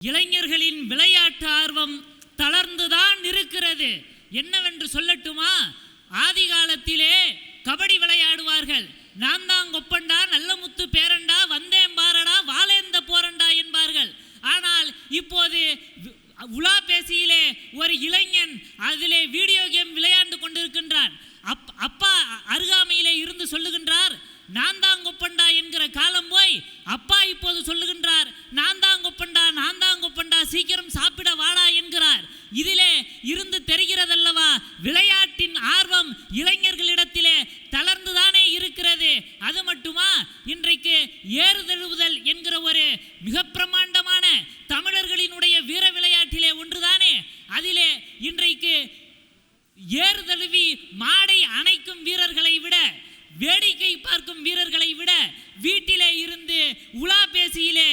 இளைஞர்களின் விளையாட்டு ஆர்வம் தளர்ந்துதான் இருக்கிறது. என்னவென்று சொல்லட்டுமா? ஆதி காலத்திலே கபடி விளையாடுவார்கள். நான் தான் கொப்பண்டா நல்ல முத்து பேரண்டா வந்தேன் பாரடா வாழேந்த போரண்டா என்பார்கள். ஆனால் இப்போது உலா பேசியிலே ஒரு இளைஞன் அதிலே வீடியோ கேம் விளையாண்டு கொண்டிருக்கின்றான். அப் அப்பா அருகாமையிலே இருந்து சொல்லுகின்றார் நான் தான் கொப்பண்டா என்கிற காலம் போய் அப்பா இப்போது சொல்லுகின்றார் நான் தான் கொப்பண்டா நான் தான் கொப்பண்டா சீக்கிரம் சாப்பிட வாடா என்கிறார் இதிலே இருந்து தெரிகிறதல்லவா விளையாட்டின் ஆர்வம் இளைஞர்களிடத்திலே தளர்ந்துதானே இருக்கிறது. அது மட்டுமா? இன்றைக்கு ஏறுதழுவுதல் என்கிற ஒரு மிக பிரமாண்டமான தமிழர்களினுடைய வீர விளையாட்டிலே ஒன்றுதானே? அதிலே இன்றைக்கு ஏறுதழுவி மாடை அணைக்கும் வீரர்களை விட வேடிக்கை பார்க்கும் வீரர்களை விட வீட்டிலே இருந்து உலா பேசியிலே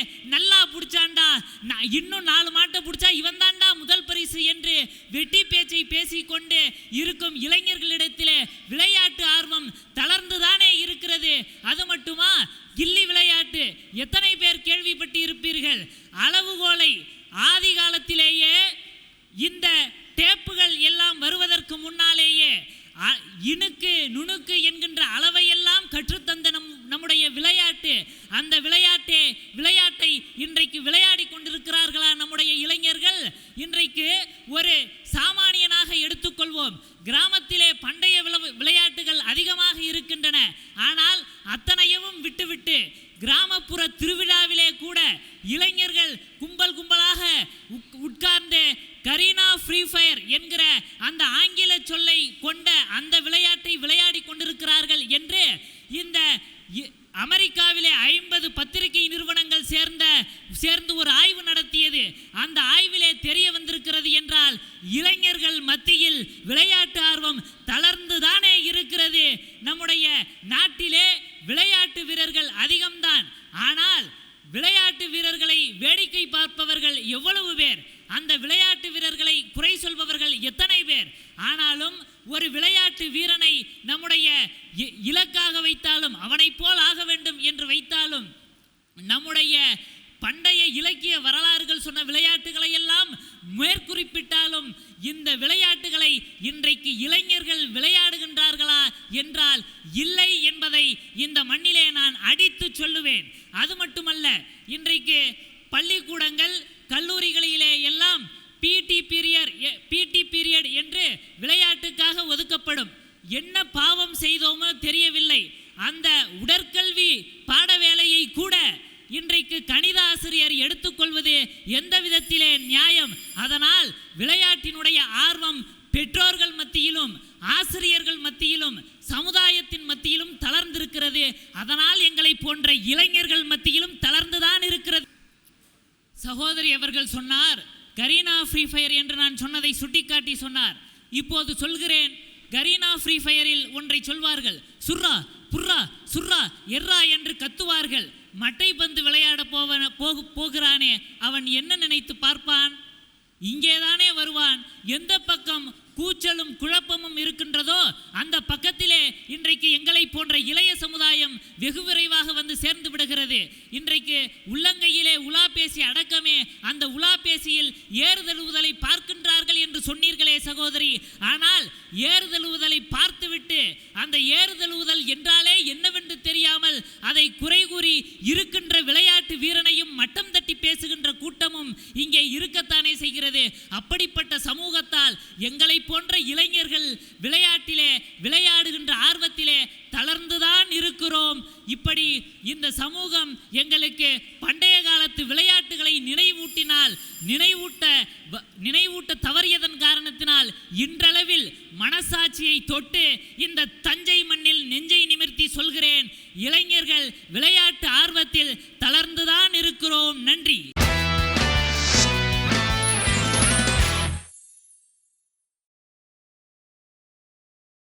நான் இன்னும் நாலு மாட்டை பிடிச்சா இவன் தாண்டா முதல் பரிசு என்று வெட்டி பேச்சை பேசிக்கொண்டு இருக்கும் இளைஞர்களிடத்திலே விளையாட்டு ஆர்வம் தளர்ந்துதானே இருக்கிறது. அது மட்டுமா? கில்லி விளையாட்டு. எத்தனை பேர் கேள்விப்பட்டு இருப்பீர்கள் அளவுகோலை ஆதி காலத்திலேயே இந்த டேப்புகள் எல்லாம் வருவதற்கு முன்னாலேயே இணுக்கு நுணுக்கு என்கின்ற அளவையெல்லாம் கற்றுத்தந்த நம் நம்முடைய விளையாட்டு அந்த விளையாட்டே விளையாட்டை இன்றைக்கு விளையாடி கொண்டிருக்கிறார்களா நம்முடைய இளைஞர்கள்? இன்றைக்கு ஒரு சாமானியனாக எடுத்துக்கொள்வோம். கிராமத்திலே பண்டைய விளவு- விளையாட்டுகள் அதிகமாக இருக்கின்றன. ஆனால் அத்தனையவும் விட்டுவிட்டு கிராமப்புற திருவிழாவிலே கூட இளைஞர்கள் கும்பல் கும்பலாக உட்கார்ந்து கரீனா ஃப்ரீ ஃபயர் என்கிற அந்த ஆங்கில சொல்லை கொண்ட அந்த விளையாட்டை விளையாடி கொண்டிருக்கிறார்கள் என்று இந்த அமெரிக்காவிலே ஐம்பது பத்திரிகை நிறுவனங்கள் சேர்ந்த சேர்ந்து ஒரு ஆய்வு நடத்தியது. அந்த ஆய்விலே தெரிய வந்திருக்கிறது என்றால் இளைஞர்கள் மத்தியில் விளையாட்டு ஆர்வம் தளர்ந்துதானே இருக்கிறது. நம்முடைய நாட்டிலே விளையாட்டு வீரர்கள் அதிகம்தான். ஆனால் விளையாட்டு வீரர்களை வேடிக்கை பார்ப்பவர்கள் எவ்வளவு பேர்? அந்த விளையாட்டு வீரர்களை குறை சொல்பவர்கள் எத்தனை பேர்? ஆனாலும் ஒரு விளையாட்டு வீரனை நம்முடைய இ- இலக்காக வைத்தாலும் அவனைப் போல் ஆக வேண்டும் என்று வைத்தாலும் நம்முடைய பண்டைய இலக்கிய வரலாறுகள் சொன்ன விளையாட்டுகளை எல்லாம் மேற்குறிப்பிட்டாலும் இந்த விளையாட்டுகளை இன்றைக்கு இளைஞர்கள் விளையாடுகின்றார்களா என்றால் இல்லை என்பதை இந்த மண்ணிலே நான் அடித்து சொல்லுவேன். அது மட்டுமல்ல இன்றைக்கு பள்ளிக்கூடங்கள் கல்லூரிகளிலே எல்லாம் பிடி பீரியட் பிடி பீரியட் என்று விளையாட்டுக்காக ஒதுக்கப்படும். என்ன பாவம் செய்தோமோ தெரியவில்லை. அந்த உடற்கல்வி பாட வேலை இன்றைக்கு கணித ஆசிரியர் எடுத்துக்கொள்வது எந்த விதத்திலே நியாயம்? அதனால் விளையாட்டினுடைய ஆர்வம் பெற்றோர்கள் மத்தியிலும் ஆசிரியர்கள் மத்தியிலும் சமுதாயத்தின் மத்தியிலும் தளர்ந்திருக்கிறது. அதனால் எங்களை போன்ற இளைஞர்கள் மத்தியிலும் தளர்ந்துதான் இருக்கிறது. சகோதரி அவர்கள் சொன்னார் கரீனா ஃப்ரீ ஃபயர் என்று நான் சொன்னதை சுட்டிக்காட்டி சொன்னார். இப்போது சொல்கிறேன் கரீனா ஃப்ரீ ஃபயரில் ஒன்றை சொல்வார்கள். சுர்ரா புர்ரா சுர்ரா எர்ரா என்று கத்துவார்கள். மட்டை பந்து விளையாட போவன போகு போகிறானே அவன் என்ன நினைத்து பார்ப்பான்? இங்கேதானே வருவான். எந்த பக்கம் கூச்சலும் குழப்பமும் இருக்கின்றதோ அந்த பக்கத்திலே இன்றைக்கு எங்களை போன்ற இளைய சமுதாயம் வெகு விரைவாக வந்து சேர்ந்து விடுகிறது. இன்றைக்கு உள்ளங்கையிலே உலா பேசி அடக்கமே அந்த உலா பேசியில் ஏறுதழுவுதலை பார்க்கின்றார்கள் என்று சொன்னீர்களே சகோதரி. ஆனால் ஏறுதழுவுதலை பார்த்துவிட்டு அந்த ஏறுதழுவுதல் என்றாலே என்னவென்று தெரியாமல் அதை குறை கூறி இருக்க அப்படிப்பட்ட சமூகத்தால் எங்களை போன்ற இளைஞர்கள் விளையாட்டிலே விளையாடுகின்ற ஆர்வத்திலே தளர்ந்துதான் இருக்கிறோம். இப்படி இந்த சமூகம் எங்களுக்கு பண்டைய காலத்து விளையாட்டுகளை நினைவூட்டினால் நினைவூட்ட நினைவூட்ட தவறியதன் காரணத்தினால் இன்றளவில் மனசாட்சியை தொட்டு இந்த தஞ்சை மண்ணில் நெஞ்சை நிமிர்த்தி சொல்கிறேன். இளைஞர்கள் விளையாட்டு ஆர்வத்தில் தளர்ந்துதான் இருக்கிறோம்.